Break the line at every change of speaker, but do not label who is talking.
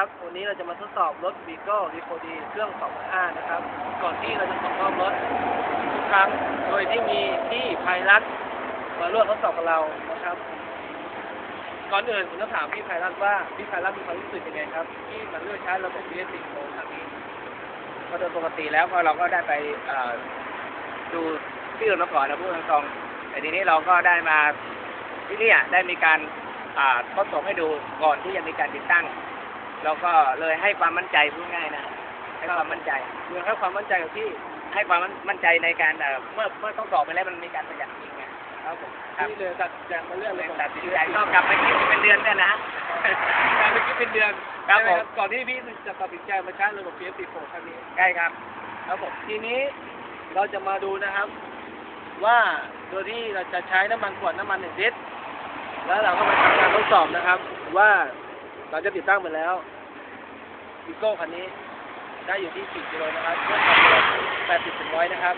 นะครับ วันนี้เราจะมาทดสอบรถ v ีโก้รีโฟดีเครื่อง 2.5 นะครับ ก่อนที่เราจะส่งมอบรถทุกครั้ง โดยที่มีพี่ไพรัตมาร่วมทดสอบกับเรานะครับ ก่อนอื่นผมจะถามพี่ไพรัตว่าพี่ไพรัตมีความรู้สึกยังไงครับ ที่มาเลือกใช้ระบบ BS 10โครั้งนี้
ก็โดยปกติแล้วก็เราก็ได้ไปดูที่อื่นมาก่อนนะพูดตรงๆแต่ทีนี้เราก็ได้มาที่นี่ได้มีการทดสอบให้ดูก่อนที่จะมีการติดตั้ง เราก็เลยให้ความมั่นใจพูดง่ายนะให้ความมั่นใจ
เพื่อให้ความมั่นใจกับพี่
ให้ความมั่นใจในการเอ่อเมื่อเมื่อทดสอบไปแล้วมันมีการประหยัดจริงไง
ครับผม
ครับ
ที่เลยตัดแจกมาเรื่อง
เล
เลยย
ตัดสินใจก็กลับไปคิดเป็นเดือนเนี่ยนะ
การไปคิดเป็นเดือน
ครับ
ใช่ไห
ผม
ก่อนที่พี่จะตัดสินใจมาใช้ระบบ BS 10โคครั้งนี้
ใช่ครับ
ครับผมทีนี้เราจะมาดูนะครับ ว่าโดยที่เราจะใช้น้ำมันขวดน้ำมันหนึ่งลิตรแล้วเราก็มาทำการทดสอบนะครับว่า เราจะติดตั้งไปแล้ววิโก้คันนี้ได้อยู่ที่ 4 กิโลนะครับเมื่อความเร็ว80 ถึง 100 นะครับ